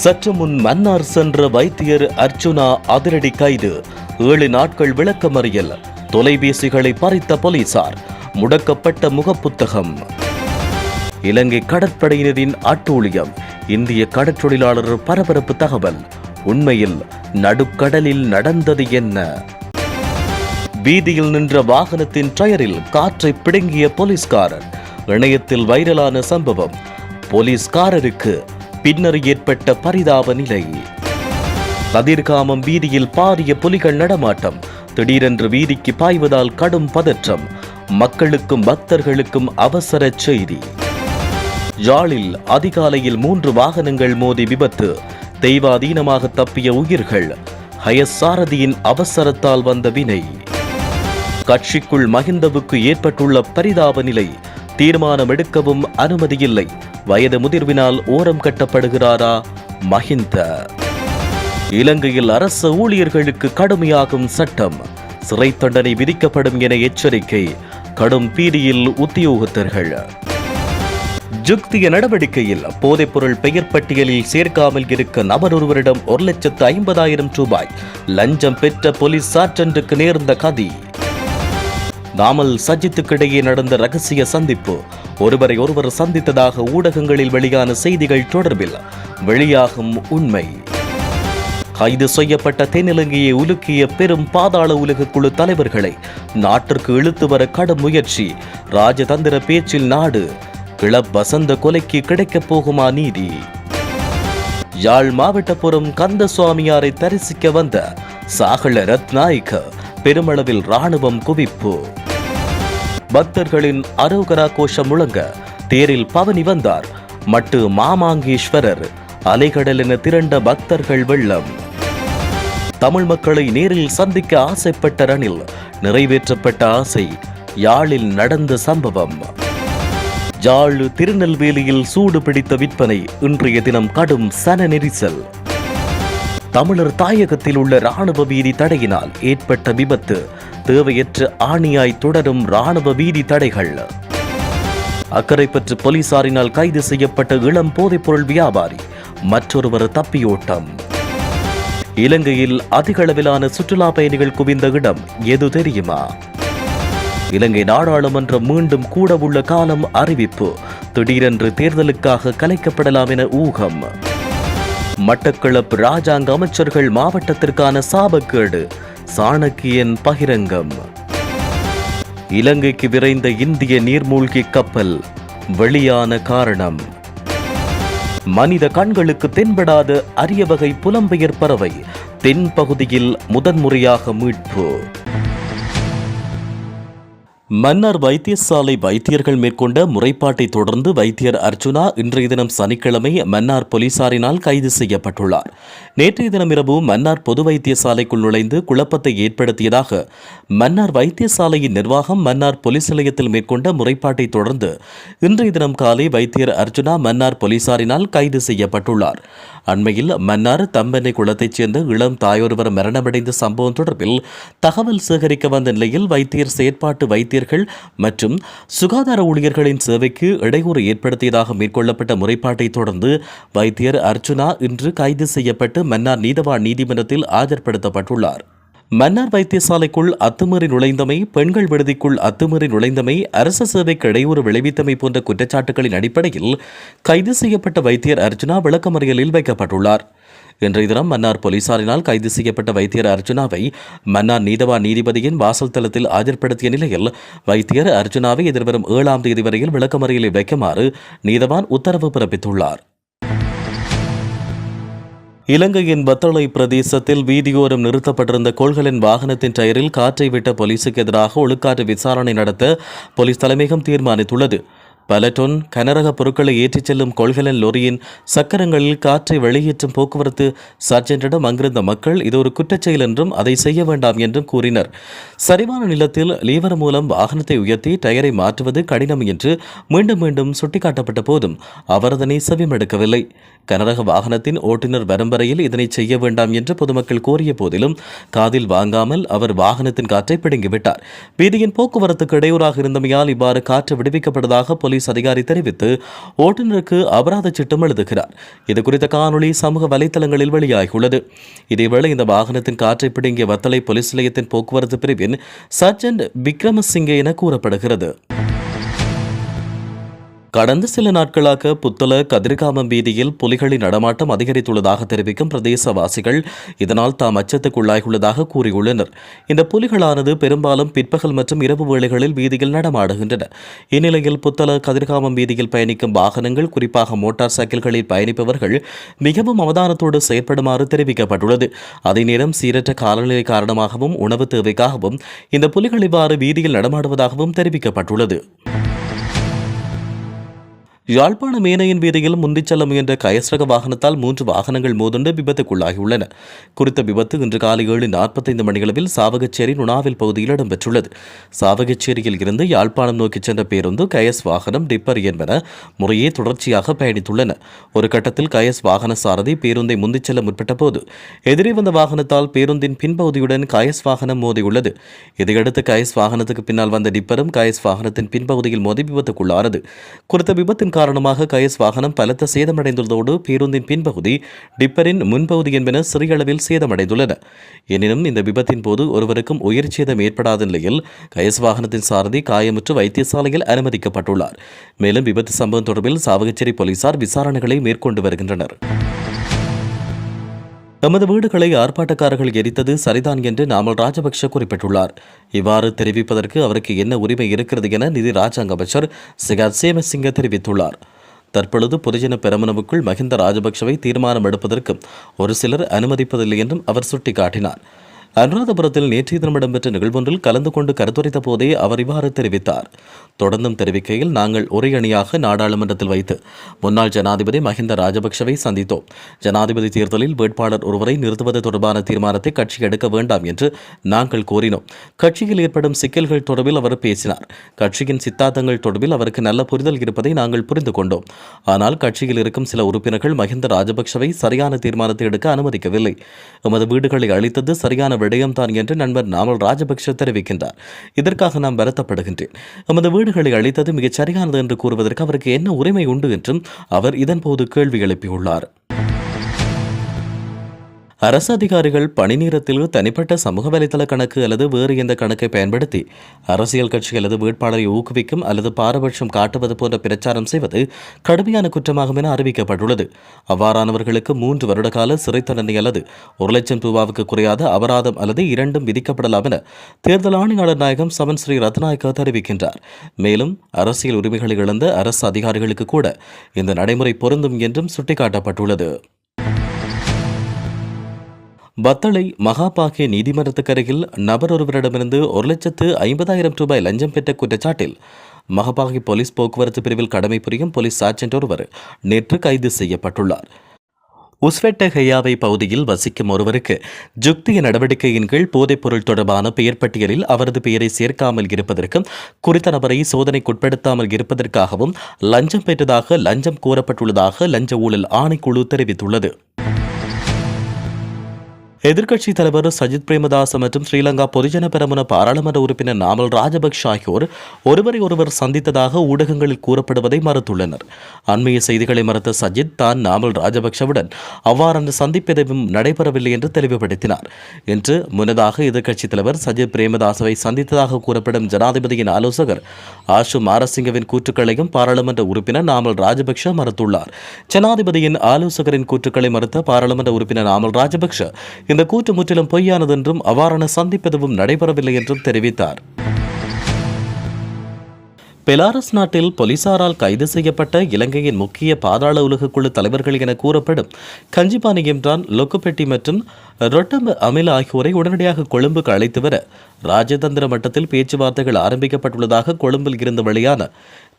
சற்று முன் மன்னார் சென்ற வைத்தியர் அர்ஜுனா அதிரடி கைது. ஏழு நாட்கள் விளக்கமறியல். தொலைபேசிகளை பறித்த போலீசார். முடக்கப்பட்ட முகப்புத்தகம். இலங்கை கடற்படையினரின் அட்டூழியம். இந்திய கடற்றொழிலாளர் பரபரப்பு தகவல். உண்மையில் நடுக்கடலில் நடந்தது என்ன? வீதியில் நின்ற வாகனத்தின் டயரில் காற்றை பிடுங்கிய போலீஸ்காரர் இணையத்தில் வைரலான சம்பவம். போலீஸ்காரருக்கு பின்னர் ஏற்பட்ட பரிதாப நிலை. கதிர்காமம் வீதியில் பாரிய புலிகள் நடமாட்டம். திடீரென்று வீதிக்கு பாய்வதால் கடும் பதற்றம். மக்களுக்கும் பக்தர்களுக்கும் அவசர செய்தி. யாழில் அதிகாலையில் மூன்று வாகனங்கள் மோதி விபத்து. தெய்வாதீனமாக தப்பிய உயிர்கள். ஹயசாரதியின் அவசரத்தால் வந்த வினை. கட்சிக்குள் மகிந்தவுக்கு ஏற்பட்டுள்ள பரிதாப நிலை. தீர்மானம் எடுக்கவும் அனுமதியில்லை. வயது முதிர்வினால் ஓரம் கட்டப்படுகிறாரா மஹிந்த. இலங்கையில் அரசு ஊழியர்களுக்கு கடுமையாகும் சட்டம். சிறை தண்டனை விதிக்கப்படும் என எச்சரிக்கை. கடும் பீதியில் உத்தியோகத்தர்கள். ஜுக்திய நடவடிக்கையில் போதைப்பொருள் பெயர் பட்டியலில் சேர்க்காமல் இருக்க நபர் ஒருவரிடம் ஒரு லட்சத்து ஐம்பதாயிரம் ரூபாய் லஞ்சம் பெற்ற போலீஸ் சார்ஜென்றுக்கு நேர்ந்த கதி. நாமல் சஜித்துக்கிடையே நடந்த ரகசிய சந்திப்பு. ஒருவரை ஒருவர் சந்தித்ததாக ஊடகங்களில் வெளியான செய்திகள் தொடர்பில் வெளியாகும் உண்மை. கைது செய்யப்பட்ட தென்னிலங்கையை உலுக்கிய பெரும் பாதாள உலக குழு தலைவர்களை நாட்டிற்கு இழுத்து வர கடும் முயற்சி. ராஜதந்திர பேச்சில் நாடு கிளப் வசந்த கொலைக்கு கிடைக்கப் போகுமா நீதி. யாழ் மாவட்டப்புறம் கந்த சுவாமியாரை தரிசிக்க வந்த சாகல ரத்நாயக்க பெருமளவில் ராணுவம் குவிப்பு. பக்தர்களின் அரோகரா கோஷம் முழங்க தேரில் பவனி வந்தார். மட்டு மாமாங்கேஸ்வரர் அலைகடல் என திரண்ட பக்தர்கள் வெள்ளம். தமிழ் மக்களை நேரில் சந்திக்க ஆசைப்பட்ட ரணில் நிறைவேற்றப்பட்ட ஆசை யாழில் நடந்த சம்பவம். யாழ் திருநெல்வேலியில் சூடு பிடித்த விற்பனை இன்றைய தினம் கடும் சன நெரிசல். தமிழர் தாயகத்தில் உள்ள ராணுவ வீதி தடையினால் ஏற்பட்ட விபத்து தேவையற்ற ஆணியாய் தொடரும் ராணுவ வீதி தடைகள். அக்கரைப்பற்று போலீசாரினால் கைது செய்யப்பட்ட இளம் போதைப்பொருள் வியாபாரி மற்றொருவர் தப்பியோட்டம். இலங்கையில் அதிக அளவிலான சுற்றுலா பயணிகள் குவிந்த இடம் எது தெரியுமா? இலங்கை நாடாளுமன்றம் மீண்டும் கூட உள்ள காலம் அறிவிப்பு திடீரென்று தேர்தலுக்காக கலைக்கப்படலாம் என ஊகம். மட்டக்களப்பு ராஜாங்க அமைச்சர்கள் மாவட்டத்திற்கான சாபக்கேடு சாணக்கியன் பகிரங்கம். இலங்கைக்கு விரைந்த இந்திய நீர்மூழ்கி கப்பல் வெளியான காரணம். மனித கண்களுக்கு தென்படாத அரிய வகை புலம்பெயர் பறவை தென் பகுதியில் முதன்முறையாக மீட்பு. மன்னார் வைத்தியசாலை வைத்தியர்கள் மேற்கொண்ட முறைப்பாட்டை தொடர்ந்து வைத்தியர் அர்ஜுனா இன்றைய தினம் சனிக்கிழமை மன்னார் போலீசாரினால் கைது செய்யப்பட்டுள்ளார். நேற்றைய தினம் இரவு மன்னார் பொது வைத்தியசாலைக்குள் நுழைந்து குழப்பத்தை ஏற்படுத்தியதாக மன்னார் வைத்தியசாலையின் நிர்வாகம் மன்னார் போலீஸ் நிலையத்தில் மேற்கொண்ட முறைப்பாட்டை தொடர்ந்து இன்றைய தினம் காலை வைத்தியர் அர்ஜுனா மன்னார் போலீசாரினால் கைது செய்யப்பட்டுள்ளார். அண்மையில் மன்னார் தம்பெண்ணை குளத்தைச் சேர்ந்த இளம் தாயொருவர் மரணமடைந்த சம்பவம் தொடர்பில் தகவல் சேகரிக்க வந்த நிலையில் வைத்தியர் செயற்பாட்டு ஊழியர்கள் மற்றும் சுகாதார ஊழியர்களின் சேவைக்கு இடையூறு ஏற்படுத்தியதாக மேற்கொள்ளப்பட்ட முறைப்பாட்டை தொடர்ந்து வைத்தியர் அர்ச்சுனா இன்று கைது செய்யப்பட்டு மன்னார் நீதவான் நீதிமன்றத்தில் ஆஜர்படுத்தப்பட்டுள்ளார். மன்னார் வைத்தியசாலைக்குள் அத்துமீறி நுழைந்தமை பெண்கள் விடுதிக்குள் அத்துமீறி நுழைந்தமை அரச சேவைக்கு இடையூறு விளைவித்தமை போன்ற குற்றச்சாட்டுகளின் அடிப்படையில் கைது செய்யப்பட்ட வைத்தியர் அர்ஜுனா விளக்கமறியலில் வைக்கப்பட்டுள்ளார். இன்றைய தினம் மன்னார் போலீசாரினால் கைது செய்யப்பட்ட வைத்தியர் அர்ஜுனாவை மன்னார் நீதவான் நீதிபதியின் வாசல் தளத்தில் ஆஜர்படுத்திய நிலையில் வைத்தியர் அர்ஜுனாவை எதிர்வரும் ஏழாம் தேதி வரையில் விளக்கமறியலில் வைக்குமாறு நீதவான் உத்தரவு பிறப்பித்துள்ளார். இலங்கையின் வத்தளை பிரதேசத்தில் வீதியோரம் நிறுத்தப்பட்டிருந்த கொள்கலன் வாகனத்தின் டயரில் காற்றை விட்ட போலீசுக்கு எதிராக ஒழுக்காற்று விசாரணை நடத்த போலீஸ் தலைமையகம் தீர்மானித்துள்ளது. பல டொன் கனரக பொருட்களை ஏற்றிச் செல்லும் கொள்கலன் லொரியின் சக்கரங்களில் காற்றை வெளியேற்றும் போக்குவரத்து சர்ஜென்ட்டிடம் அங்கிருந்த மக்கள் இது ஒரு குற்றச்செயல் என்றும் அதை செய்ய வேண்டாம் என்றும் கூறினர். சரிவான நிலத்தில் லீவர் மூலம் வாகனத்தை உயர்த்தி டயரை மாற்றுவது கடினம் என்று மீண்டும் மீண்டும் சுட்டிக்காட்டப்பட்ட போதும் அவர் அதனை செவிமடுக்கவில்லை கனரக வாகனத்தின் ஓட்டுநர் வரும் வரையில் இதனை செய்ய வேண்டாம் என்று பொதுமக்கள் கோரிய போதிலும் காதில் வாங்காமல் அவர் வாகனத்தின் காற்றை பிடுங்கிவிட்டார். வீதியின் போக்குவரத்துக்கு இடையூறாக இருந்தமையால் இவ்வாறு காற்று விடுவிக்கப்பட்டதாக போலீஸ் போலீஸ் அதிகாரி தெரிவித்து ஓட்டுநருக்கு அபராத சட்டம் எழுதுகிறார். இது குறித்த காணொளி சமூக வலைதளங்களில் வெளியாகியுள்ளது. இதேவேளை இந்த வாகனத்தின் காற்றை பிடுங்கிய வத்தலை போலீஸ் நிலையத்தின் போக்குவரத்து பிரிவின் சர்ஜன்ட் விக்ரமசிங்கே என கூறப்படுகிறது. கடந்த சில நாட்களாக புத்தள கதிர்காமம் வீதியில் புலிகளின் நடமாட்டம் அதிகரித்துள்ளதாக தெரிவிக்கும் பிரதேசவாசிகள் இதனால் தாம் அச்சத்துக்குள்ளாகியுள்ளதாக கூறியுள்ளனர். இந்த புலிகளானது பெரும்பாலும் பிற்பகல் மற்றும் இரவு வேளைகளில் வீதியில் நடமாடுகின்றன. இந்நிலையில் புத்தள கதிர்காமம் வீதியில் பயணிக்கும் வாகனங்கள் குறிப்பாக மோட்டார் சைக்கிள்களில் பயணிப்பவர்கள் மிகவும் அவதானத்தோடு செயற்படுமாறு தெரிவிக்கப்பட்டுள்ளது. அதே நேரம் சீரற்ற காலநிலை காரணமாகவும் உணவு தேவைக்காகவும் இந்த புலிகள் இவ்வாறு வீதியில் நடமாடுவதாகவும் தெரிவிக்கப்பட்டுள்ளது. யாழ்ப்பாண மேனையின் வீதியில் முந்திச் செல்ல முயன்ற கயஸ்ரக வாகனத்தால் மூன்று வாகனங்கள் மோதுண்டு விபத்துக்குள்ளாகியுள்ளன. குறித்த விபத்து இன்று காலை ஏழு நாற்பத்தைந்து மணியளவில் சாவகச்சேரி நுணாவில் பகுதியில் இடம்பெற்றுள்ளது. சாவகச்சேரியில் இருந்து யாழ்ப்பாணம் நோக்கிச் சென்ற பேருந்து கயஸ் வாகனம் டிப்பர் என்பன முறையே தொடர்ச்சியாக பயணித்துள்ளன. ஒரு கட்டத்தில் கயஸ் வாகன சாரதி பேருந்தை முந்திச் செல்ல முற்பட்ட போது எதிரே வந்த வாகனத்தால் பேருந்தின் பின்பகுதியுடன் கயஸ் வாகனம் மோதியுள்ளது. இதையடுத்து கயஸ் வாகனத்துக்கு பின்னால் வந்த டிப்பரும் கயஸ் வாகனத்தின் பின்பகுதியில் மோதி விபத்துக்குள்ளானது. குறித்த விபத்தின் காரணமாக கயஸ் வாகனம் பலத்த சேதமடைந்துள்ளதோடு பேருந்தின் பின்பகுதி டிப்பரின் முன்பகுதி என்பன சிறிய அளவில் சேதமடைந்துள்ளன. எனினும் இந்த விபத்தின் போது ஒருவருக்கும் உயிர் சேதம் ஏற்படாத நிலையில் கயஸ் வாகனத்தின் சாரதி காயமுற்று வைத்தியசாலையில் அனுமதிக்கப்பட்டுள்ளார். மேலும் விபத்து சம்பவம் தொடர்பில் சாவகச்சேரி போலீசார் விசாரணைகளை மேற்கொண்டு வருகின்றனர். எமது வீடுகளை ஆர்ப்பாட்டக்காரர்கள் எரித்தது சரிதான் என்று நாமல் ராஜபக்ஷ குறிப்பிட்டுள்ளார். இவ்வாறு தெரிவிப்பதற்கு அவருக்கு என்ன உரிமை இருக்கிறது என நிதி ராஜாங்க அமைச்சர் சிகாத் சேமசிங்க தெரிவித்துள்ளார். தற்பொழுது பொதுஜன பெரமுனவுக்குள் மஹிந்த ராஜபக்ஷவை தீர்மானம் எடுப்பதற்கு ஒரு சிலர் அனுமதிப்பதில்லை என்றும் அவர் சுட்டிக்காட்டினார். அனுராதபுரத்தில் நேற்றைய தினம் இடம்பெற்ற நிகழ்வொன்றில் கலந்து கொண்டு கருத்துரைத்த போதே அவர் இவ்வாறு தெரிவித்தார். தொடர்ந்தும் தெரிவிக்கையில் நாங்கள் ஒரே அணியாக நாடாளுமன்றத்தில் வைத்து முன்னாள் ஜனாதிபதி மஹிந்த ராஜபக்சவை சந்தித்தோம். ஜனாதிபதி தேர்தலில் வேட்பாளர் ஒருவரை நிறுத்துவது தொடர்பான தீர்மானத்தை கட்சி எடுக்க வேண்டாம் என்று நாங்கள் கோரினோம். கட்சியில் ஏற்படும் சிக்கல்கள் தொடர்பில் அவர் பேசினார். கட்சியின் சித்தாந்தங்கள் தொடர்பில் அவருக்கு நல்ல புரிதல் இருப்பதை நாங்கள் புரிந்து கொண்டோம். ஆனால் கட்சியில் இருக்கும் சில உறுப்பினர்கள் மஹிந்த ராஜபக்சவை சரியான தீர்மானத்தை எடுக்க அனுமதிக்கவில்லை. எமது வீடுகளை அளித்தது சரியான விடயம்தான் என்று நண்பர் நாமல் ராஜபக்ஷ தெரிவிக்கின்றார். இதற்காக நாம் வருத்தப்படுகின்றேன். எமது வீடுகளை அளித்தது மிகச் சரியானது என்று கூறுவதற்கு அவருக்கு என்ன உரிமை உண்டு என்றும் அவர் இதன்போது கேள்வி எழுப்பியுள்ளார். அரசு அதிகாரிகள் பணி நேரத்தில் தனிப்பட்ட சமூக வலைதள கணக்கு அல்லது வேறு எந்த கணக்கை பயன்படுத்தி அரசியல் கட்சி அல்லது வேட்பாளரை ஊக்குவிக்கும் அல்லது பாரபட்சம் காட்டுவது போன்ற பிரச்சாரம் செய்வது கடுமையான குற்றமாகும் என அறிவிக்கப்பட்டுள்ளது. அவ்வாறானவர்களுக்கு மூன்று வருட கால சிறை தண்டனை அல்லது ஒரு லட்சம் ரூபாவுக்கு குறையாத அபராதம் அல்லது இரண்டும் விதிக்கப்படலாம் என தேர்தல் ஆணையாளர் நாயகம் சவன் ஸ்ரீ ரத்நாயக்கா தெரிவிக்கின்றார். மேலும் அரசியல் உரிமைகளை இழந்த அரசு அதிகாரிகளுக்கு கூட இந்த நடைமுறை பொருந்தும் என்றும் சுட்டிக்காட்டப்பட்டுள்ளது. பத்தளை மகாபாகே நீதிமன்றத்துக்கு அருகில் நபர் ஒருவரிடமிருந்து ஒரு லட்சத்து ஐம்பதாயிரம் ரூபாய் லஞ்சம் பெற்ற குற்றச்சாட்டில் மகாபாகி போலீஸ் போக்குவரத்து பிரிவில் கடமை புரியும் போலீஸ் சார்ஜென்ட் ஒருவர் நேற்று கைது செய்யப்பட்டுள்ளார். உஸ்வெட்டஹையாவை பகுதியில் வசிக்கும் ஒருவருக்கு ஜுக்திய நடவடிக்கையின் கீழ் போதைப்பொருள் தொடர்பான பெயர் பட்டியலில் அவரது பெயரை சேர்க்காமல் இருப்பதற்கும் குறித்த நபரை சோதனைக்குட்படுத்தாமல் இருப்பதற்காகவும் லஞ்சம் பெற்றதாக லஞ்சம் கோரப்பட்டுள்ளதாக லஞ்ச ஊழல் ஆணைக்குழு தெரிவித்துள்ளது. எதிர்க்கட்சித் தலைவர் சஜித் பிரேமதாச மற்றும் ஸ்ரீலங்கா பொதுஜன பெரமுன பாராளுமன்ற உறுப்பினர் நாமல் ராஜபக்ஷ ஆகியோர் ஒருவரை ஒருவர் சந்தித்ததாக ஊடகங்களில் கூறப்படுவதை மறுத்துள்ளனர். அண்மைய செய்திகளை மறுத்த சஜித் தான் நாமல் ராஜபக்ஷவுடன் அவ்வாறான சந்திப்பு நடைபெறவில்லை என்று தெளிவுபடுத்தினார். என்று முன்னதாக எதிர்க்கட்சித் தலைவர் சஜித் பிரேமதாசவை சந்தித்ததாக கூறப்படும் ஜனாதிபதியின் ஆலோசகர் ஆஷு மாரசிங்கவின் கூற்றுக்களையும் பாராளுமன்ற உறுப்பினர் நாமல் ராஜபக்ஷ மறுத்துள்ளார். ஜனாதிபதியின் ஆலோசகரின் கூற்றுக்களை மறுத்த பாராளுமன்ற உறுப்பினர் நாமல் ராஜபக்ஷ இந்த கூற்று முற்றிலும் பொய்யானது என்றும் அவ்வாறான சந்திப்பெதுவும் நடைபெறவில்லை என்றும் தெரிவித்தார். பெலாரஸ் நாட்டில் போலீசாரால் கைது செய்யப்பட்ட இலங்கையின் முக்கிய பாதாள உலக குழு தலைவர்கள் என கூறப்படும் கஞ்சிபானி இம்ரான் லொக்குபெட்டி மற்றும் ரொட்டம் அமில் ஆகியோரை உடனடியாக கொழும்புக்கு அழைத்து வர ராஜதந்திர மட்டத்தில் பேச்சுவார்த்தைகள் ஆரம்பிக்கப்பட்டுள்ளதாக கொழும்பில் இருந்து வெளியான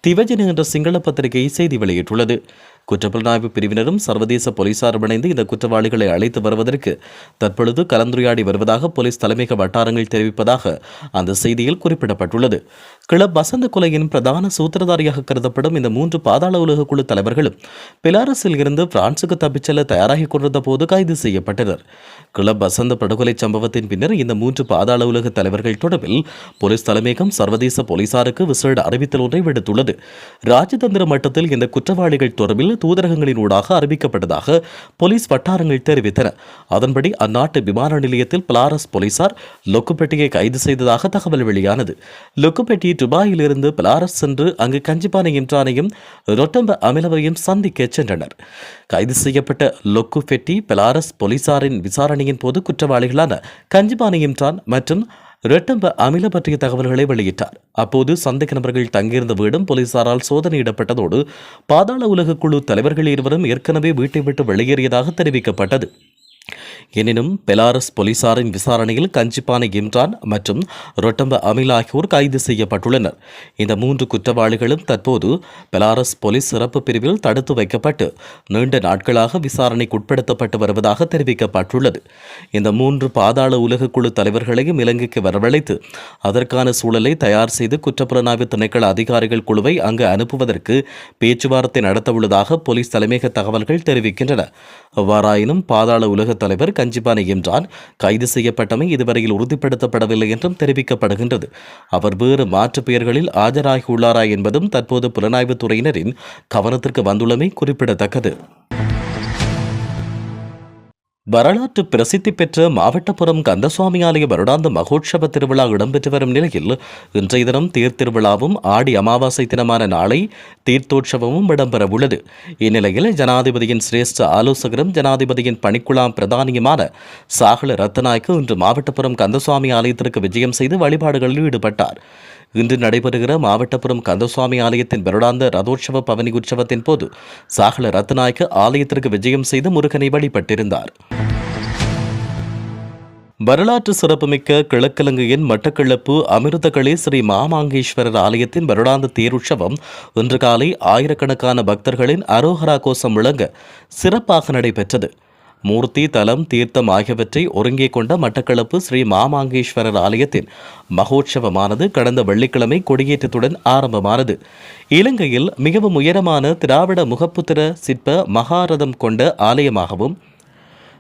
திவஜன் என்ற சிங்கள பத்திரிகை செய்தி வெளியிட்டுள்ளது. குற்றப்புலனாய்வு பிரிவினரும் சர்வதேச போலீசாரும் இணைந்து இந்த குற்றவாளிகளை அழைத்து வருவதற்கு தற்பொழுது கலந்துரையாடி வருவதாக போலீஸ் தலைமையக வட்டாரங்கள் தெரிவிப்பதாக அந்த செய்தியில் குறிப்பிடப்பட்டுள்ளது. கிளப் வசந்த கொலையின் பிரதான சூத்திரதாரியாக கருதப்படும் இந்த மூன்று பாதாள உலக குழு தலைவர்களும் பிலாரஸில் இருந்து பிரான்சுக்கு தப்பிச் செல்ல தயாராகிக் கொண்டிருந்த போது கைது செய்யப்பட்டனர். கிளப் வசந்த படுகொலை சம்பவத்தின் பின்னர் இந்த மூன்று பாதாள உலக தலைவர்கள் தொடர்பில் போலீஸ் தலைமையகம் சர்வதேச போலீசாருக்கு விசேட அறிவித்தல் ஒன்றை விடுத்துள்ளது. ராஜதந்திர மட்டத்தில் இந்த குற்றவாளிகள் தொடர்பில் இரு தூதரகங்களின் ஊடாக அறிவிக்கப்பட்டதாக போலீஸ் வட்டாரங்கள் தெரிவித்தன. அதன்படி அந்நாட்டு விமான நிலையத்தில் பிளாரஸ் போலீசார் லொக்குப்பெட்டியை கைது செய்ததாக தகவல் வெளியானது. லொக்குப்பெட்டி துபாயிலிருந்து பிளாரஸ் சென்று அங்கு கஞ்சிபானை என்றானையும் ரொட்டம்ப அமிலவையும் சந்திக்க சென்றனர். கைது செய்யப்பட்ட லொக்குபெட்டி பிளாரஸ் போலீசாரின் விசாரணையின் போது குற்றவாளிகளான கஞ்சிபானை இம்ரான் மற்றும் ரெட்டம்ப அமில பற்றிய தகவல்களை வெளியிட்டார். அப்போது சந்தேக நபர்கள் தங்கியிருந்த வீடும் போலீசாரால் சோதனையிடப்பட்டதோடு பாதாள உலக குழு தலைவர்கள் இருவரும் ஏற்கனவே வீட்டை விட்டு வெளியேறியதாக தெரிவிக்கப்பட்டது. எனினும் பெலாரஸ் போலீசாரின் விசாரணையில் கஞ்சிப்பானை இம்ரான் மற்றும் ரொட்டம்ப அமில் ஆகியோர் கைது செய்யப்பட்டுள்ளனர். இந்த மூன்று குற்றவாளிகளும் தற்போது பெலாரஸ் போலீஸ் சிறப்பு பிரிவில் தடுத்து வைக்கப்பட்டு நீண்ட நாட்களாக விசாரணைக்கு உட்படுத்தப்பட்டு வருவதாக தெரிவிக்கப்பட்டுள்ளது. இந்த மூன்று பாதாள உலக குழு தலைவர்களையும் இலங்கைக்கு வரவழைத்து அதற்கான சூழலை தயார் செய்து குற்றப்புலனாய்வு திணைக்கள அதிகாரிகள் குழுவை அங்கு அனுப்புவதற்கு பேச்சுவார்த்தை நடத்தவுள்ளதாக போலீஸ் தலைமையக தகவல்கள் தெரிவிக்கின்றன. அவ்வாறாயினும் பாதாள உலக தலைவர் கஞ்சிபானி என்றான் கைது செய்யப்பட்டமை இதுவரையில் உறுதிப்படுத்தப்படவில்லை என்றும் தெரிவிக்கப்படுகின்றது. அவர் வேறு மாற்று பெயர்களில் ஆஜராகியுள்ளாரா என்பதும் தற்போது புலனாய்வுத் துறையினரின் கவனத்திற்கு வந்துள்ளமை குறிப்பிடத்தக்கது. வரலாற்று பிரசித்தி பெற்ற மாவட்டபுரம் கந்தசுவாமி ஆலய வருடாந்த மகோற்சவ திருவிழா இடம்பெற்று வரும் நிலையில் இன்றைய தினம் தீர்த்திருவிழாவும் ஆடி அமாவாசை தினமான நாளை தீர்த்தோற்சவமும் இடம்பெறவுள்ளது இந்நிலையில் ஜனாதிபதியின் சிரேஷ்ட ஆலோசகரும் ஜனாதிபதியின் பணிக்குழாம் பிரதானியுமான சாகல ரத்தநாயக்கு இன்று மாவட்டபுரம் கந்தசுவாமி ஆலயத்திற்கு விஜயம் செய்து வழிபாடுகளில் ஈடுபட்டார். இன்று நடைபெறுகிற மாவட்டபுரம் கந்தசுவாமி ஆலயத்தின் வருடாந்த ரதோற்சவ பவனி உற்சவத்தின் போது சாகல ரத்நாயக்க ஆலயத்திற்கு விஜயம் செய்து முருகனை வழிபட்டிருந்தார். வரலாற்று சிறப்புமிக்க கிழக்கிழங்கையின் மட்டக்கிழப்பு அமிர்தகளே ஸ்ரீ மாமாங்கேஸ்வரர் ஆலயத்தின் வருடாந்த தேருற்சவம் இன்று காலை ஆயிரக்கணக்கான பக்தர்களின் அரோஹரா கோஷம் விளங்க சிறப்பாக நடைபெற்றது. மூர்த்தி தலம் தீர்த்தம் ஆகியவற்றை ஒருங்கே கொண்ட மட்டக்களப்பு ஸ்ரீ மாமாங்கேஸ்வரர் ஆலயத்தின் மகோற்சவமானது கடந்த வெள்ளிக்கிழமை கொடியேற்றத்துடன் ஆரம்பமானது. இலங்கையில் மிகவும் உயரமான திராவிட முகப்புத்திர சிற்ப மகாரதம் கொண்ட ஆலயமாகவும்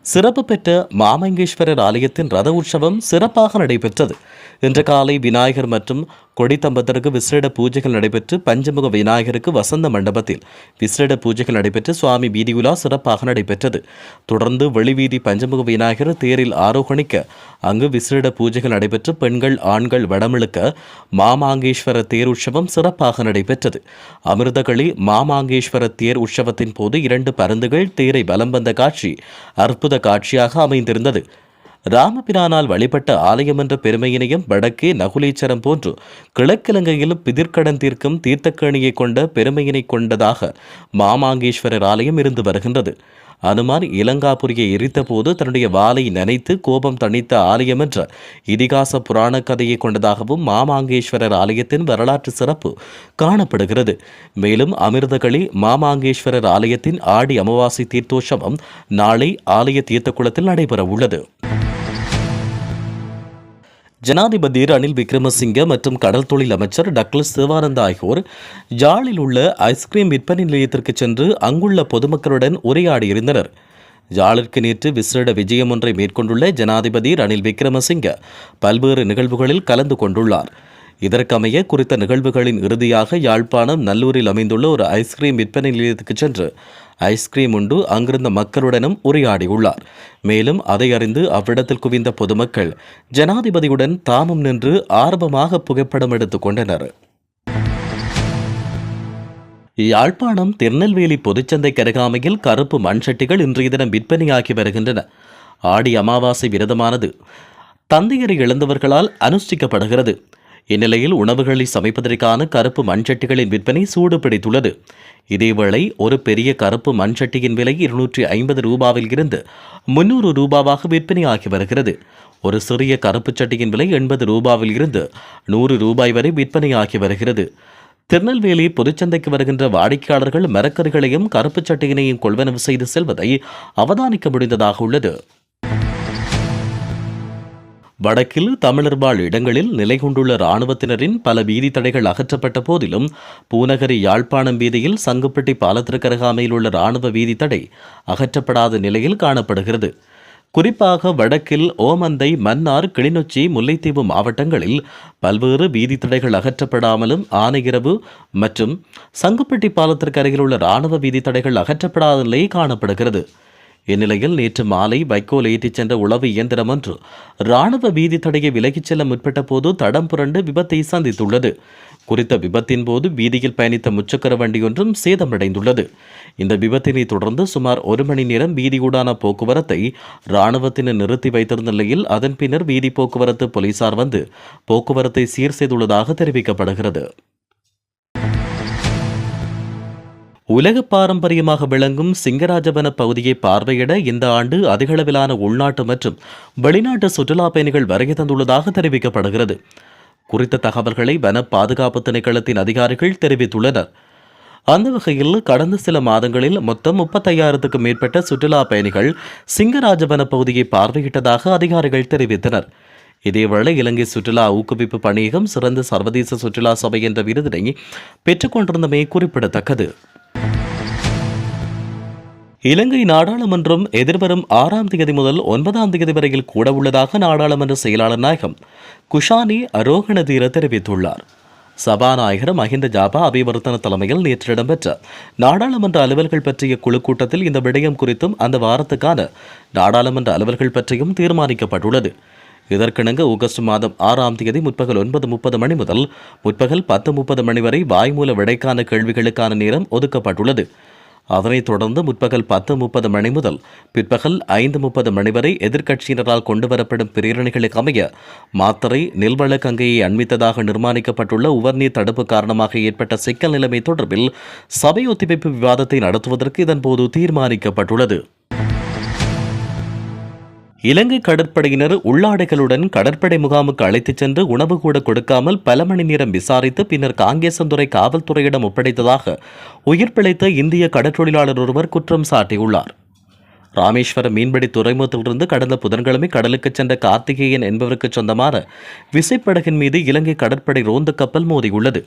சிறப்பு பெற்ற மாமங்கேஸ்வரர் ஆலயத்தின் ரத உற்சவம் சிறப்பாக நடைபெற்றது. இன்று காலை விநாயகர் மற்றும் கொடித்தம்பத்திற்கு விசேட பூஜைகள் நடைபெற்று பஞ்சமுக விநாயகருக்கு வசந்த மண்டபத்தில் விசேட பூஜைகள் நடைபெற்று சுவாமி வீதியுலா சிறப்பாக நடைபெற்றது. தொடர்ந்து வெளிவீதி பஞ்சமுக விநாயகர் தேரில் ஆரோகணிக்க அங்கு விசேட பூஜைகள் நடைபெற்று பெண்கள் ஆண்கள் வடமிழுக்க மாமாங்கேஸ்வர தேர் உற்சவம் சிறப்பாக நடைபெற்றது. அமிர்தகளி மாமாங்கேஸ்வர தேர் உற்சவத்தின் போது இரண்டு பருந்துகள் தேரை பலம் வந்த காட்சி அற்புத காட்சியாக அமைந்திருந்தது. ராமபிரானால் வழிபட்ட ஆலயம் என்ற பெருமையினையும் வடக்கே நகுலீச்சரம் போன்று கிழக்கிழங்கையில் பிதிர்க்கடன் தீர்க்கும் தீர்த்தக்கேணியை கொண்ட பெருமையினை கொண்டதாக மாமாங்கேஸ்வரர் ஆலயம் இருந்து வருகின்றது. அனுமான் இலங்காபுரியை எரித்தபோது தன்னுடைய வாளை நினைத்து கோபம் தணித்த ஆலயம் என்ற இதிகாச புராண கதையை கொண்டதாகவும் மாமாங்கேஸ்வரர் ஆலயத்தின் வரலாற்று சிறப்பு காணப்படுகிறது. மேலும் அமிர்தகளி மாமாங்கேஸ்வரர் ஆலயத்தின் ஆடி அமாவாசை தீர்த்தோற்சவம் நாளை ஆலய தீர்த்தக்குளத்தில் நடைபெற உள்ளது ஜனாதிபதி ரணில் விக்ரமசிங்க மற்றும் கடல் தொழில் அமைச்சர் டக்ளஸ் சிவானந்த ஆகியோர் ஜாலில் உள்ள ஐஸ்கிரீம் விற்பனை நிலையத்திற்கு சென்று அங்குள்ள பொதுமக்களுடன் உரையாடியிருந்தனர் ஜாலிற்கு நேற்று விசேட விஜயம் ஒன்றை மேற்கொண்டுள்ள ஜனாதிபதி ரணில் விக்ரமசிங்க பல்வேறு நிகழ்வுகளில் கலந்து கொண்டுள்ளார். இதற்கமைய குறித்த நிகழ்வுகளின் இறுதியாக யாழ்ப்பாணம் நல்லூரில் அமைந்துள்ள ஒரு ஐஸ்கிரீம் விற்பனை நிலையத்துக்கு சென்று ஐஸ்கிரீம் உண்டு. அங்கிருந்த மக்களுடனும் உரையாடியுள்ளார். மேலும் அதை அறிந்து அவ்விடத்தில் குவிந்த பொதுமக்கள் ஜனாதிபதியுடன் தாமும் நின்று ஆர்வமாக புகைப்படம் எடுத்துக் கொண்டனர். யாழ்ப்பாணம் திருநெல்வேலி பொதுச்சந்தை கருகாமையில் கருப்பு மண் சட்டிகள் இன்றைய தினம் விற்பனையாகி வருகின்றன. ஆடி அமாவாசை விரதமானது. தந்தையரை இழந்தவர்களால் அனுஷ்டிக்கப்படுகிறது. இந்நிலையில் உணவுகளை சமைப்பதற்கான கருப்பு மண்சட்டிகளின் விற்பனை சூடு பிடித்துள்ளது இதேவேளை ஒரு பெரிய கருப்பு மண்சட்டியின் விலை இருநூற்றி ஐம்பது ரூபாவில் இருந்து முன்னூறு ரூபாவாக விற்பனையாகி வருகிறது. ஒரு சிறிய கருப்பு சட்டியின் விலை எண்பது ரூபாவில் இருந்து நூறு ரூபாய் வரை விற்பனையாகி வருகிறது. திருநெல்வேலி பொதுச்சந்தைக்கு வருகின்ற வாடிக்கையாளர்கள் மரக்கறிகளையும் கருப்பு சட்டையினையும் கொள்வனவு செய்து செல்வதை அவதானிக்க முடிந்ததாக உள்ளது. வடக்கில் தமிழர் வாழ் இடங்களில் நிலை கொண்டுள்ள இராணுவத்தினரின் பல வீதி தடைகள் அகற்றப்பட்ட போதிலும் பூநகரி யாழ்ப்பாணம் வீதியில் சங்குப்பட்டி பாலத்திற்கு அருகாமையில் உள்ள இராணுவ வீதி தடை அகற்றப்படாத நிலையில் காணப்படுகிறது. குறிப்பாக வடக்கில் ஓமந்தை மன்னார் கிளிநொச்சி முல்லைத்தீவு மாவட்டங்களில் பல்வேறு வீதி தடைகள் அகற்றப்படாமலும் ஆனையிரவு மற்றும் சங்குப்பட்டி பாலத்திற்கு அருகில் உள்ள இராணுவ வீதி தடைகள் அகற்றப்படாத நிலை காணப்படுகிறது. இந்நிலையில் நேற்று மாலை வைக்கோல் ஏற்றிச் சென்ற உளவு இயந்திரம் ஒன்று ராணுவ வீதி தடையை விலகிச் செல்ல முற்பட்ட போது தடம் புரண்டு விபத்தை சந்தித்துள்ளது. குறித்த விபத்தின் போது வீதியில் பயணித்த முச்சக்கர வண்டி ஒன்றும் சேதமடைந்துள்ளது. இந்த விபத்தினை தொடர்ந்து சுமார் ஒரு மணி நேரம் வீதியூடான போக்குவரத்தை இராணுவத்தினர் நிறுத்தி வைத்திருந்த நிலையில் அதன் பின்னர் வீதி போக்குவரத்து போலீசார் வந்து போக்குவரத்தை சீர் செய்துள்ளதாக தெரிவிக்கப்படுகிறது. உலக பாரம்பரியமாக விளங்கும் சிங்கராஜவன பகுதியை பார்வையிட இந்த ஆண்டு அதிகளவிலான உள்நாட்டு மற்றும் வெளிநாட்டு சுற்றுலா பயணிகள் வருகை தந்துள்ளதாக தெரிவிக்கப்படுகிறது. குறித்த தகவல்களை வன பாதுகாப்பு திணைக்களத்தின் அதிகாரிகள் தெரிவித்துள்ளனர். அந்த வகையில் கடந்த சில மாதங்களில் மொத்தம் முப்பத்தையாயிரத்துக்கும் மேற்பட்ட சுற்றுலா பயணிகள் சிங்கராஜவன பகுதியை பார்வையிட்டதாக அதிகாரிகள் தெரிவித்தனர். இதேவேளை இலங்கை சுற்றுலா ஊக்குவிப்பு பணியகம் சிறந்த சர்வதேச சுற்றுலா சபை என்ற விருதினை பெற்றுக்கொண்டிருந்தமை குறிப்பிடத்தக்கது. இலங்கை நாடாளுமன்றம் எதிர்வரும் ஆறாம் தேதி முதல் ஒன்பதாம் தேதி வரையில் கூட உள்ளதாக நாடாளுமன்ற செயலாளர் நாயகம் குஷானி அரோகணதீர தெரிவித்துள்ளார். சபாநாயகர் மஹிந்த ஜாபா அபிவர்த்தன தலைமையில் நேற்று இடம்பெற்ற நாடாளுமன்ற அலுவல்கள் பற்றிய குழு கூட்டத்தில் இந்த விடயம் குறித்தும் அந்த வாரத்துக்கான நாடாளுமன்ற அலுவல்கள் பற்றியும் தீர்மானிக்கப்பட்டுள்ளது. இதற்கிணங்க ஆகஸ்ட் மாதம் ஆறாம் தேதி முற்பகல் ஒன்பது முப்பது மணி முதல் முற்பகல் பத்து முப்பது மணி வரை வாய்மூல விடைக்கான கேள்விகளுக்கான நேரம் ஒதுக்கப்பட்டுள்ளது. அதனைத் தொடர்ந்து முற்பகல் பத்து முப்பது மணி முதல் பிற்பகல் ஐந்து முப்பது மணி வரை எதிர்க்கட்சியினரால் கொண்டுவரப்படும் பிரேரணைகளுக்கு அமைய மாத்தரை நெல்வள கங்கையை அண்மித்ததாக நிர்மாணிக்கப்பட்டுள்ள உவர்நீர் தடுப்பு காரணமாக ஏற்பட்ட சிக்கல் நிலைமை தொடர்பில் சபை ஒத்திவைப்பு விவாதத்தை நடத்துவதற்கு இதன்போது தீர்மானிக்கப்பட்டுள்ளது. இலங்கை கடற்படையினர் உள்ளாடைகளுடன் கடற்படை முகாமுக்கு அழைத்துச் சென்று உணவு கூட கொடுக்காமல் பல மணி நேரம் விசாரித்து பின்னர் காங்கேசந்துறை காவல்துறையிடம் ஒப்படைத்ததாக உயிர் பிழைத்த இந்திய கடற்றொழிலாளர் ஒருவர் குற்றம் சாட்டியுள்ளார். ராமேஸ்வரம் மீன்பிடி துறைமுகத்திலிருந்து கடந்த புதன்கிழமை கடலுக்கு சென்ற கார்த்திகேயன் என்பவருக்கு சொந்தமான விசைப்படகின் மீது இலங்கை கடற்படை ரோந்து கப்பல் மோதியுள்ளது.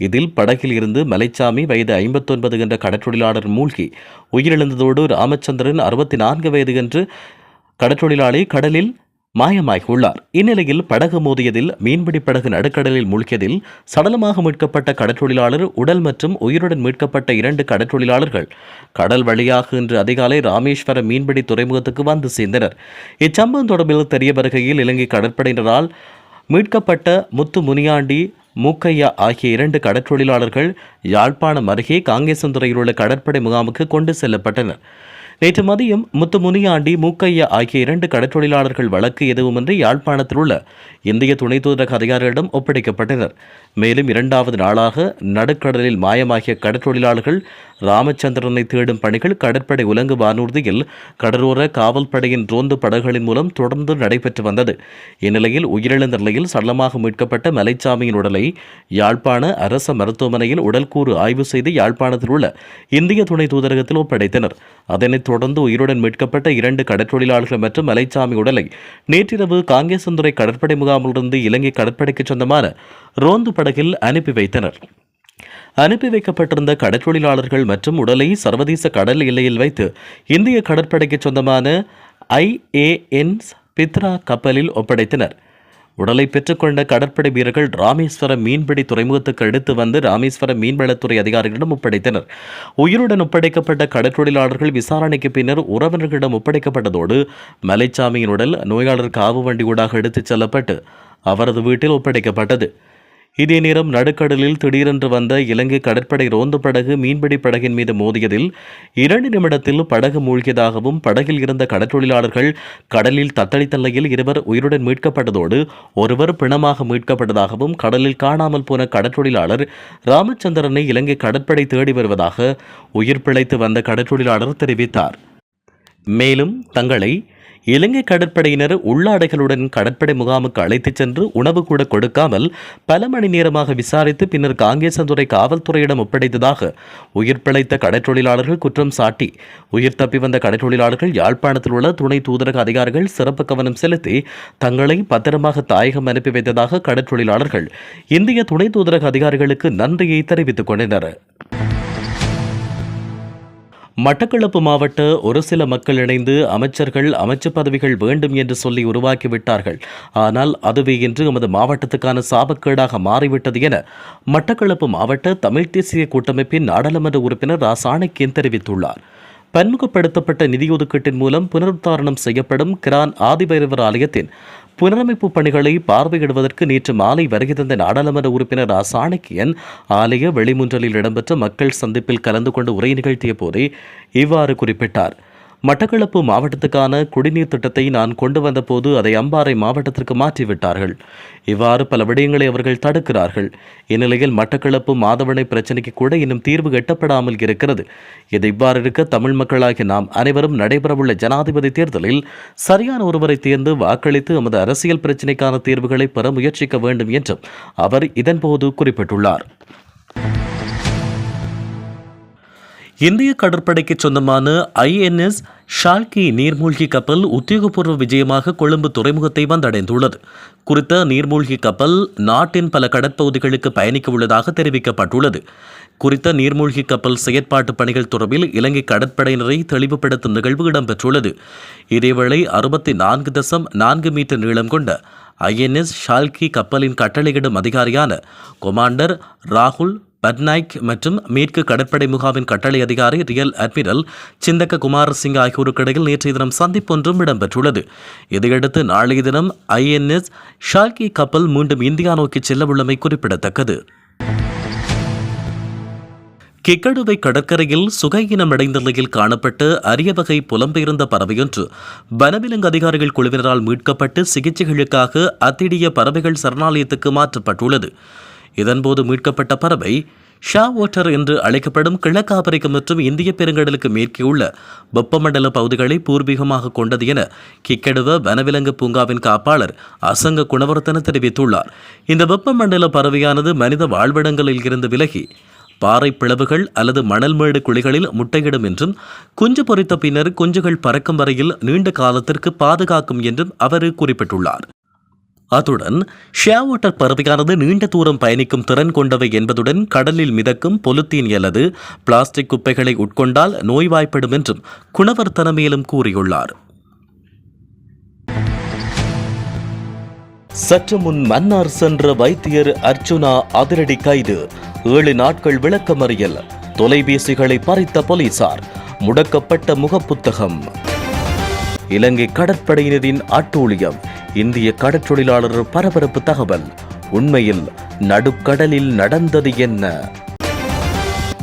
இதில் படகில் இருந்து மலைச்சாமி வயது ஐம்பத்தொன்பது என்ற கடற்றொழிலாளர் மூழ்கி உயிரிழந்ததோடு ராமச்சந்திரன் அறுபத்தி நான்கு வயது என்று கடற்றொழிலாளி கடலில் மாயமாகியுள்ளார். இந்நிலையில் படகு மோதியதில் மீன்பிடி படகு நடுக்கடலில் மூழ்கியதில் சடலமாக மீட்கப்பட்ட கடற்றொழிலாளர் உடல் மற்றும் உயிருடன் மீட்கப்பட்ட இரண்டு கடற்றொழிலாளர்கள் கடல் வழியாக இன்று அதிகாலை ராமேஸ்வரம் மீன்பிடி துறைமுகத்துக்கு வந்து சேர்ந்தனர். இச்சம்பவம் தொடர்பில் தெரிய வருகையில் இலங்கை கடற்படையினரால் மீட்கப்பட்ட முத்து முனியாண்டி மூக்கையா ஆகிய இரண்டு கடற்றொழிலாளர்கள் யாழ்ப்பாணம் அருகே காங்கேசந்துறையில் உள்ள கடற்படை முகாமுக்கு கொண்டு செல்லப்பட்டனர். நேற்று மதியம் முத்துமுனியாண்டி மூக்கையா ஆகிய இரண்டு கடற்றொழிலாளர்கள் வழக்கு எதுவுமின்றி யாழ்ப்பாணத்தில் உள்ள இந்திய துணை தூதரக அதிகாரிகளிடம் ஒப்படைக்கப்பட்டனர். மேலும் இரண்டாவது நாளாக நடுக்கடலில் மாயமாகிய கடற்றொழிலாளர்கள் ராமச்சந்திரனை தேடும் பணிகள் கடற்படை உலங்கு வானூர்தியில் கடலோர காவல்படையின் ரோந்து படகுகளின் மூலம் தொடர்ந்து நடைபெற்று வந்தது. இந்நிலையில் உயிரிழந்த நிலையில் சடலமாக மீட்கப்பட்ட மலைச்சாமியின் உடலை யாழ்ப்பாண அரச மருத்துவமனையில் உடல்கூறு ஆய்வு செய்து யாழ்ப்பாணத்தில் உள்ள இந்திய துணை தூதரகத்தில் ஒப்படைத்தனர். அதனைத் தொடர்ந்து உயிருடன் மீட்கப்பட்ட இரண்டு கடற்றொழிலாளர்கள் மற்றும் மலைச்சாமி உடலை நேற்றிரவு காங்கேசந்துறை கடற்படை முகாமிலிருந்து இலங்கை கடற்படைக்கு சொந்தமான ரோந்து படகில் அனுப்பி வைத்தனர். அனுப்பி வைக்கப்பட்டிருந்த கடற்றொழிலாளர்கள் மற்றும் உடலை சர்வதேச கடல் எல்லையில் வைத்து இந்திய கடற்படைக்கு சொந்தமான ஐஏஎன் பித்ரா கப்பலில் ஒப்படைத்தனர். உடலை பெற்றுக்கொண்ட கடற்படை வீரர்கள் ராமேஸ்வரம் மீன்பிடி துறைமுகத்துக்கு எடுத்து வந்து ராமேஸ்வரம் மீன்வளத்துறை அதிகாரிகளிடம் ஒப்படைத்தனர். உயிருடன் ஒப்படைக்கப்பட்ட கடற்றொழிலாளர்கள் விசாரணைக்கு பின்னர் உறவினர்களிடம் ஒப்படைக்கப்பட்டதோடு மலைச்சாமியின் உடல் நோயாளர் காவு வண்டி ஊடாக எடுத்துச் செல்லப்பட்டு அவரது வீட்டில் ஒப்படைக்கப்பட்டது. இதே நேரம் நடுக்கடலில் திடீரென்று வந்த இலங்கை கடற்படை ரோந்து படகு மீன்பிடி படகின் மீது மோதியதில் இரண்டு நிமிடத்தில் படகு மூழ்கியதாகவும் படகில் இருந்த கடற்றொழிலாளர்கள் கடலில் தத்தளித்த நிலையில் இருவர் உயிருடன் மீட்கப்பட்டதோடு ஒருவர் பிணமாக மீட்கப்பட்டதாகவும் கடலில் காணாமல் போன கடற்றொழிலாளர் ராமச்சந்திரனை இலங்கை கடற்படை தேடி வருவதாக உயிர் பிழைத்து வந்த கடற்றொழிலாளர் தெரிவித்தார். மேலும் தங்களை இலங்கை கடற்படையினர் உள்ளாடைகளுடன் கடற்படை முகாமுக்கு அழைத்துச் சென்று உணவு கூட கொடுக்காமல் பல மணி நேரமாக விசாரித்து பின்னர் காங்கேசந்துறை காவல்துறையிடம் ஒப்படைத்ததாக உயிர் பிழைத்த கடற்றொழிலாளர்கள் குற்றம் சாட்டி. உயிர் தப்பி வந்த கடற்றொழிலாளர்கள் யாழ்ப்பாணத்தில் உள்ள துணை தூதரக அதிகாரிகள் சிறப்பு கவனம் செலுத்தி தங்களை பத்திரமாக தாயகம் அனுப்பி வைத்ததாக கடற்றொழிலாளர்கள் இந்திய துணை தூதரக அதிகாரிகளுக்கு நன்றியை தெரிவித்துக் கொண்டனர். மட்டக்களப்பு மாவட்ட ஒரு சில மக்கள் இணைந்து அமைச்சர்கள் அமைச்சு பதவிகள் வேண்டும் என்று சொல்லி உருவாக்கிவிட்டார்கள். ஆனால் அதுவே இன்று எமது மாவட்டத்துக்கான சாபக்கேடாக மாறிவிட்டது என மட்டக்களப்பு மாவட்ட தமிழ் தேசிய கூட்டமைப்பின் நாடாளுமன்ற உறுப்பினர் ரா சாணக்கியன் தெரிவித்துள்ளார். பன்முகப்படுத்தப்பட்ட நிதி ஒதுக்கீட்டின் மூலம் புனருத்தாரணம் செய்யப்படும் கிரான் ஆதிபைரவர் ஆலயத்தின் புனரமைப்பு பணிகளை பார்வையிடுவதற்கு நேற்று மாலை வருகை தந்த நாடாளுமன்ற உறுப்பினர் ரா சாணக்கியன் ஆலய வெளிமுன்றலில் இடம்பெற்ற மக்கள் சந்திப்பில் கலந்து கொண்டு உரை நிகழ்த்திய போதே இவ்வாறு குறிப்பிட்டார். மட்டக்களப்பு மாவட்டத்துக்கான குடிநீர் திட்டத்தை நான் கொண்டு வந்தபோது அதை அம்பாறை மாவட்டத்திற்கு மாற்றிவிட்டார்கள். இவ்வாறு பல விடயங்களை அவர்கள் தடுக்கிறார்கள். இந்நிலையில் மட்டக்களப்பு மாதவனை பிரச்சனைக்கு கூட இன்னும் தீர்வு எட்டப்படாமல் இருக்கிறது. இது இவ்வாறு இருக்க தமிழ் மக்களாகிய நாம் அனைவரும் நடைபெறவுள்ள ஜனாதிபதி தேர்தலில் சரியான ஒருவரை தேர்ந்து வாக்களித்து எமது அரசியல் பிரச்சினைக்கான தீர்வுகளை பெற முயற்சிக்க வேண்டும் என்றும் அவர் இதன்போது குறிப்பிட்டுள்ளார். இந்திய கடற்படைக்கு சொந்தமான ஐஎன்எஸ் ஷால்கி நீர்மூழ்கி கப்பல் உத்தியோகபூர்வ விஜயமாக கொழும்பு துறைமுகத்தை வந்தடைந்துள்ளது. குறித்த நீர்மூழ்கி கப்பல் நாட்டின் பல கடற்பகுதிகளுக்கு பயணிக்க உள்ளதாக தெரிவிக்கப்பட்டுள்ளது. குறித்த நீர்மூழ்கி கப்பல் செயற்பாட்டு பணிகள் தொடர்பில் இலங்கை கடற்படையினரை தெளிவுபடுத்தும் நிகழ்வு இடம்பெற்றுள்ளது. இதேவேளை அறுபத்தி நான்கு தசம் நான்கு மீட்டர் நீளம் கொண்ட ஐஎன்எஸ் ஷால்கி கப்பலின் கட்டளையிடும் அதிகாரியான கொமாண்டர் ராகுல் பட்நாய்க் மற்றும் மேற்கு கடற்படை முகாமின் கட்டளை அதிகாரி ரியல் அட்மிரல் சிந்தக்க குமாரசிங் ஆகியோருக்கு இடையில் நேற்றைய தினம் சந்திப்பொன்றும் இடம்பெற்றுள்ளது. இதையடுத்து நாளைய தினம் ஐஎன்எஸ் ஷால்கி கப்பல் மீண்டும் இந்தியா நோக்கி செல்ல உள்ளமை குறிப்பிடத்தக்கது. கிக்கடுவை கடற்கரையில் சுகையினமடைந்த நிலையில் காணப்பட்டு அரிய வகை புலம்பெயர்ந்த பறவையொன்று வனவிலங்கு அதிகாரிகள் குழுவினரால் மீட்கப்பட்டு சிகிச்சைகளுக்காக அத்திடிய பறவைகள் சரணாலயத்துக்கு மாற்றப்பட்டுள்ளது. இதன்போது மீட்கப்பட்ட பறவை ஷா ஓட்டர் என்று அழைக்கப்படும் கிழக்கு ஆப்பிரிக்க மற்றும் இந்திய பெருங்கடலுக்கு மேற்கே உள்ள வெப்பமண்டல பகுதிகளை பூர்வீகமாக கொண்டது என கிக்கெடுவ வனவிலங்கு பூங்காவின் காப்பாளர் அசங்க குணவர்த்தன தெரிவித்துள்ளார். இந்த வெப்பமண்டல பறவையானது மனித வாழ்விடங்களில் இருந்து விலகி பாறை பிளவுகள் அல்லது மணல் மேடு குழிகளில் முட்டையிடும் என்றும் குஞ்சு பொறித்த பின்னர் குஞ்சுகள் பறக்கும் வரையில் நீண்ட காலத்திற்கு பாதுகாக்கும் என்றும் அவர் குறிப்பிட்டுள்ளார். அத்துடன் ஷேவாட்டர் பறவையானது நீண்ட தூரம் பயணிக்கும் திறன் கொண்டவை என்பதுடன் கடலில் மிதக்கும் பொலுத்தீன் அல்லது பிளாஸ்டிக் குப்பைகளை உட்கொண்டால் நோய்வாய்ப்படும் என்றும் குணவர் மேலும் கூறியுள்ளார். சற்று முன் மன்னார் சென்ற வைத்தியர் அர்ச்சுனா அதிரடி கைது. ஏழு நாட்கள் விளக்கமறியல். தொலைபேசிகளை பறித்த போலீசார். முடக்கப்பட்ட முகப்புத்தகம். இலங்கை கடற்படையினரின் அட்டூழியம். இந்திய கடற்றொழிலாளர் பரபரப்பு தகவல். உண்மையில் நடுக்கடலில் நடந்தது என்ன?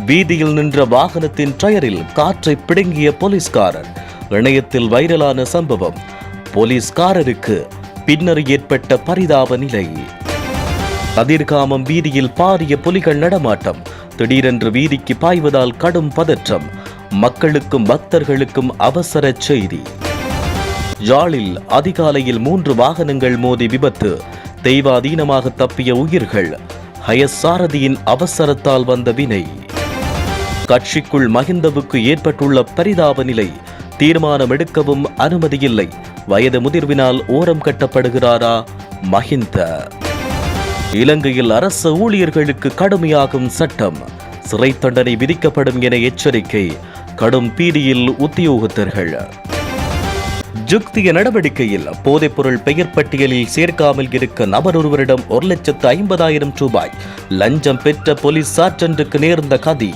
வீதியில் நின்ற வாகனத்தின் டயரில் காற்றை பிடுங்கிய போலீஸ்காரர். இணையத்தில் வைரலான சம்பவம். போலீஸ்காரருக்கு பின்னர் ஏற்பட்ட பரிதாப நிலை. கதிர்காமம் வீதியில் பாரிய புலிகள் நடமாட்டம். திடீரென்று வீதிக்கு பாய்வதால் கடும் பதற்றம். மக்களுக்கும் பக்தர்களுக்கும் அவசர செய்தி. யாழில் அதிகாலையில் மூன்று வாகனங்கள் மோதி விபத்து. தெய்வாதீனமாக தப்பிய உயிர்கள். ஹயசாரதியின் அவசரத்தால் வந்த வினை. கட்சிக்குள் மகிந்தவுக்கு ஏற்பட்டுள்ள பரிதாப நிலை. தீர்மானம் எடுக்கவும் அனுமதியில்லை. வயது முதிர்வினால் ஓரம் கட்டப்படுகிறாரா மஹிந்த இலங்கையில் அரசு ஊழியர்களுக்கு கடுமையாகும் சட்டம். சிறை தண்டனை விதிக்கப்படும் என எச்சரிக்கை. கடும் பீதியில் உத்தியோகத்தர்கள். ஜுக்திய நடவடிக்கையில் போதைப்பொருள் பெயர் பட்டியலில் சேர்க்காமல் இருக்க நபர் ஒருவரிடம் ஒரு லட்சத்து ஐம்பதாயிரம் ரூபாய் லஞ்சம் பெற்ற போலீஸ் சார்ஜென்றுக்கு நேர்ந்த கதி.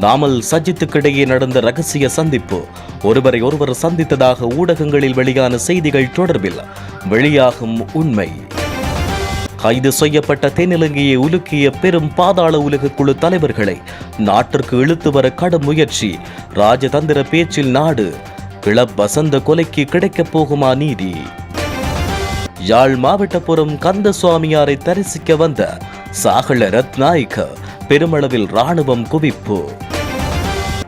நாமல் சஜித்துக்கிடையே நடந்த ரகசிய சந்திப்பு. ஒருவரை ஒருவர் சந்தித்ததாக ஊடகங்களில் வெளியான செய்திகள் தொடர்பில் வெளியாகும் உண்மை. கைது செய்யப்பட்ட தென்னிலங்கையை உலுக்கிய பெரும் பாதாள உலக குழு தலைவர்களை நாட்டிற்கு இழுத்து வர கடும் முயற்சி. ராஜதந்திர பேச்சில் நாடு கிளப் வசந்த கொலைக்கு கிடைக்கப் போகுமா நீதி? யாழ் மாவட்டப்புறம் கந்த சுவாமியாரை தரிசிக்க வந்த சாகல ரத்நாயக்க பெருமளவில் ராணுவம் குவிப்பு.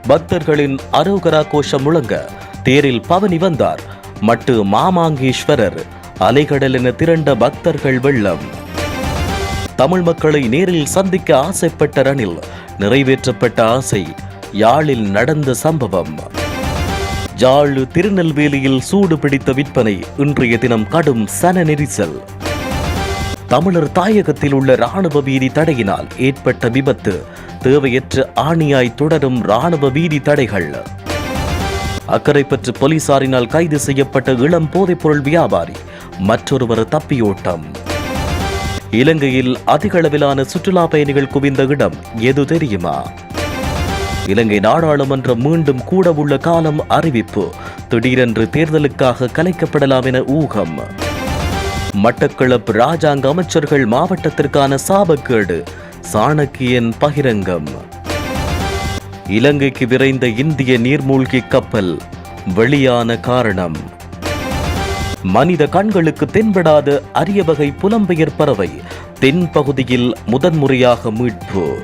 பக்தர்களின் அரோகரா கோஷம் முழங்க தேரில் பவனி வந்தார் மட்டு மாமாங்கேஸ்வரர். அலைகடலென திரண்ட பக்தர்கள் வெள்ளம். தமிழ் மக்களை நேரில் சந்திக்க ஆசைப்பட்ட ரணில் நிறைவேற்றப்பட்ட ஆசை. யாழில் நடந்த சம்பவம். யாழ் திருநெல்வேலியில் சூடு பிடித்த விற்பனை இன்றைய தினம் கடும் சன நெரிசல். தமிழர் தாயகத்தில் உள்ள ராணுவ வீதி தடையினால் ஏற்பட்ட விபத்து. தேவையற்ற ஆணியாய் தொடரும் ராணுவ வீதி தடைகள். அக்கரைப்பற்று போலீசாரினால் கைது செய்யப்பட்ட இளம் போதைப்பொருள் வியாபாரி மற்றொருவர் தப்பியோட்டம். இலங்கையில் அதிகளவிலான சுற்றுலா பயணிகள் குவிந்த இடம் எது தெரியுமா? இலங்கை நாடாளுமன்றம் மீண்டும் கூட உள்ள காலம் அறிவிப்பு. திடீரென்று தேர்தலுக்காக கலைக்கப்படலாம் என ஊகம். மட்டக்களப்பு ராஜாங்க அமைச்சர்கள் மாவட்டத்திற்கான சாபக்கேடு. சாணக்கியன் பகிரங்கம். இலங்கைக்கு விரைந்த இந்திய நீர்மூழ்கி கப்பல். வெளியான காரணம். மனித கண்களுக்கு தென்படாத அரிய வகை புலம்பெயர் பறவை. தென் பகுதியில் முதன்முறையாக மீட்பு.